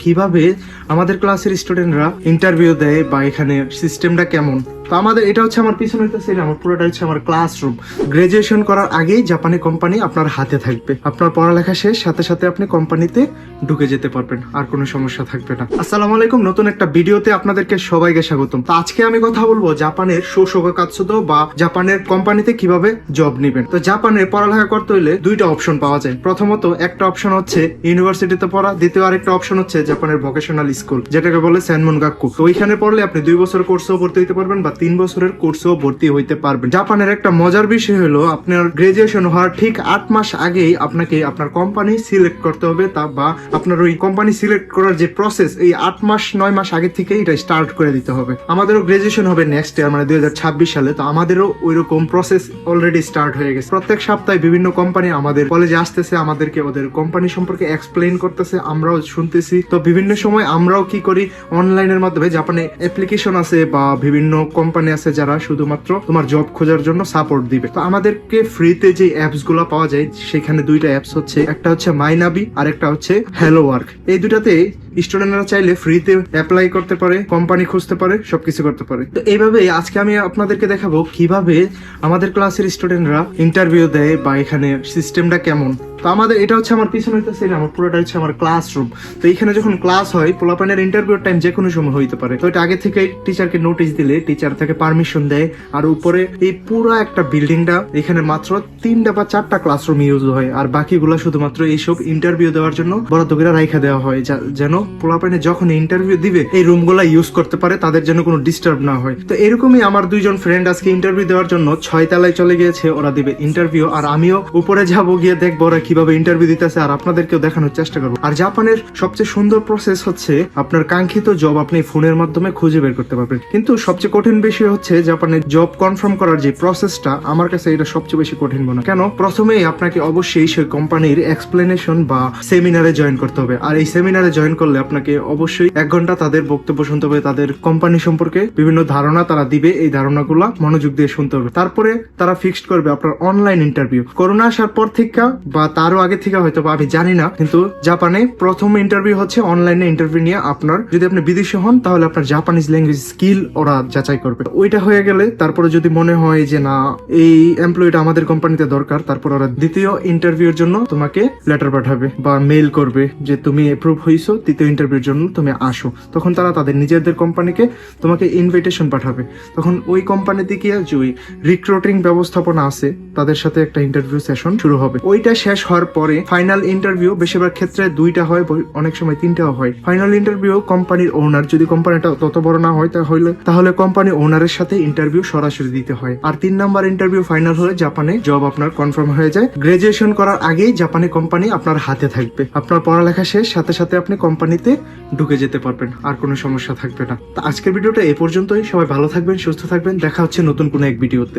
কীভাবে আমাদের ক্লাসের স্টুডেন্টরা ইন্টারভিউ দেয় বা এখানে সিস্টেমটা কেমন? তো আমাদের এটা হচ্ছে আমার পিছনে হচ্ছে আমার পুরোটা হচ্ছে আমার ক্লাসরুম গ্রাজুয়েশন করার আগেই জাপানি কোম্পানি আপনার হাতে থাকবে। আপনার পড়ালেখা শেষ, সাথে সাথে আপনি কোম্পানিতে ঢুকে যেতে পারবেন, আর কোনো সমস্যা থাকবে না। আসসালামু আলাইকুম, নতুন একটা ভিডিওতে আপনাদেরকে সবাইকে স্বাগতম। তো আজকে আমি কথা বলব জাপানের শোষকাৎসুদ বা জাপানের কোম্পানিতে কীভাবে জব নেবেন। তো জাপানে পড়ালেখা করতে হলে দুইটা অপশন পাওয়া যায়। প্রথমত, একটা অপশন হচ্ছে ইউনিভার্সিটিতে পড়া, দ্বিতীয় আরেকটা অপশন হচ্ছে জাপানের ভোকেশনাল স্কুল যেটাকে বলে স্যানমন গাক্কু তো ওইখানে পড়লে আপনি দুই বছর কোর্সও ভর্তি হতে পারবেন, বা তিন বছরের কোর্সেও ভর্তি হইতে পারবেন। জাপানের একটা মজার বিষয় হলো, আপনার গ্রাজুয়েশন হওয়ার ঠিক আট মাস আগেই আপনাকে আপনার কোম্পানি সিলেক্ট করতে হবে, তা বা আপনার ওই কোম্পানি সিলেক্ট করার যে প্রসেস এই আট মাস, নয় মাস আগে থেকে এটা স্টার্ট করে দিতে হবে। আমাদেরও গ্রাজুয়েশন হবে নেক্সট ইয়ার মানে দুই হাজার ছাব্বিশ সালে, তো আমাদেরও ওই রকম প্রসেস অলরেডি স্টার্ট হয়ে গেছে। প্রত্যেক সপ্তাহে বিভিন্ন কোম্পানি আমাদের কলেজে আসতেছে, আমাদেরকে ওদের কোম্পানি সম্পর্কে এক্সপ্লেন করতেছে, আমরাও শুনতেছি। তো বিভিন্ন সময় আমরাও কি করি অনলাইনের মাধ্যমে, জাপানে অ্যাপ্লিকেশন আছে বা বিভিন্ন কোম্পানি আছে যারা শুধুমাত্র তোমার জব খোঁজার জন্য সাপোর্ট দিবে। তো আমাদেরকে ফ্রিতে যে অ্যাপসগুলো পাওয়া যায়, সেখানে দুইটা অ্যাপস হচ্ছে, একটা হচ্ছে মাইনাবি আর একটা হচ্ছে হ্যালো ওয়ার্ক এই দুটাতে স্টুডেন্টরা চাইলে ফ্রিতে অ্যাপ্লাই করতে পারে কোম্পানি খুঁজতে পারে, সবকিছু করতে পারে। তো এইভাবে আজকে আমি আপনাদেরকে দেখাবো কীভাবে আমাদের ক্লাসের স্টুডেন্টরা ইন্টারভিউ দেয় বা এখানে সিস্টেমটা কেমন। তো আমাদের, এটা হচ্ছে আমার পিছনে হইতেছে আমার পুরোটা হচ্ছে আমার ক্লাসরুম তো এখানে যখন ক্লাস হয়, পোলাপানের ইন্টারভিউ টাইম যে কোনো সময় হইতে পারে। তো এটা আগে থেকে টিচারকে নোটিশ দিলে টিচার থেকে পারমিশন দেয়। আর উপরে এই পুরো একটা বিল্ডিংটা এখানে মাত্র তিনটা বা চারটা ক্লাসরুম ইউজ হয়। আর বাকিগুলো শুধুমাত্র এইসব ইন্টারভিউ দেওয়ার জন্য বরাদ্দ করে রাইখা দেওয়া হয় যেন পোলাপানে যখন ইন্টারভিউ দিবে, এই রুমগুলা ইউজ করতে পারে, তাদের যেন কোনো ডিস্টার্ব না হয়। তো এরকমই আমার দুইজন ফ্রেন্ড আজকে ইন্টারভিউ দেওয়ার জন্য ছয় তলায় চলে গিয়েছে, ওরা দিবে ইন্টারভিউ আর আমিও উপরে যাব গিয়ে দেখব ওরা কীভাবে ইন্টারভিউ দিতেছে, আর আপনাদেরকেও দেখানোর চেষ্টা করব। আর জাপানের সবচেয়ে সুন্দর প্রসেস হচ্ছে, আপনার কাঙ্ক্ষিত জব আপনি ফোনের মাধ্যমে খুঁজে বের করতে পারবেন। কিন্তু সবচেয়ে কঠিন বিষয় হচ্ছে জাপানের জব কনফার্ম করার যে প্রসেসটা আমার কাছে এটা সবচেয়ে বেশি কঠিন মনে কেন? প্রথমেই আপনাকে অবশ্যই সেই কোম্পানির এক্সপ্লেনেশন বা সেমিনারে জয়েন করতে হবে। আর এই সেমিনারে জয়েন করলে আপনাকে অবশ্যই এক ঘণ্টা তাদের বক্তব্য শুনতে হবে, তাদের কোম্পানি সম্পর্কে বিভিন্ন ধারণা তারা দিবে, এই ধারণাগুলো মনোযোগ দিয়ে শুনতে হবে। তারপরে তারা ফিক্সড করবে আপনার অনলাইন ইন্টারভিউ করোনা আসার পর থেকে বা তারও আগে থেকে হয়তো বা আমি জানি না, কিন্তু জাপানে প্রথম ইন্টারভিউ হচ্ছে অনলাইনে ইন্টারভিউ নিয়ে আপনার যদি আপনি বিদেশি হন, তাহলে আপনার জাপানিজ ল্যাঙ্গুয়েজ স্কিল ওরা যাচাই করবে। ওইটা হয়ে গেলে তারপরে যদি মনে হয় যে না, এই এমপ্লয়িটা আমাদের কোম্পানিতে দরকার, তারপর ওরা দ্বিতীয় ইন্টারভিউর জন্য তোমাকে লেটার পাঠাবে বা মেইল করবে যে, তুমি অ্যাপ্রুভ হইছো তৃতীয় ইন্টারভিউর জন্য তুমি আসো। তখন তারা তাদের নিজেদের কোম্পানিকে তোমাকে ইনভিটেশন পাঠাবে। তখন ওই কোম্পানিতে গিয়ে যে ওই রিক্রুটিং ব্যবস্থাপনা আছে, তাদের সাথে একটা ইন্টারভিউ সেশন শুরু হবে। ওইটা শেষ হওয়ার পরে ফাইনাল ইন্টারভিউ বেশিরভাগ ক্ষেত্রে দুইটা হয় অনেক সময় তিনটাও হয়। ফাইনাল ইন্টারভিউ কোম্পানির ওনার যদি কোম্পানিটা তত বড় না হয় তাহলে তাহলে কোম্পানি ওনারের সাথে ইন্টারভিউ সরাসরি দিতে হয়। আর তিন নাম্বার ইন্টারভিউ ফাইনাল হলে জাপানে জব আপনার কনফার্ম হয়ে যায়। গ্রাজুয়েশন করার আগেই জাপানি কোম্পানি আপনার হাতে থাকবে। আপনার পড়ালেখা শেষ, সাথে সাথে আপনি কোম্পানিতে ঢুকে যেতে পারবেন, আর কোনো সমস্যা থাকবে না। তো আজকের ভিডিওটা এ পর্যন্তই। সবাই ভালো থাকবেন, সুস্থ থাকবেন। দেখা হচ্ছে নতুন কোনো এক ভিডিওতে।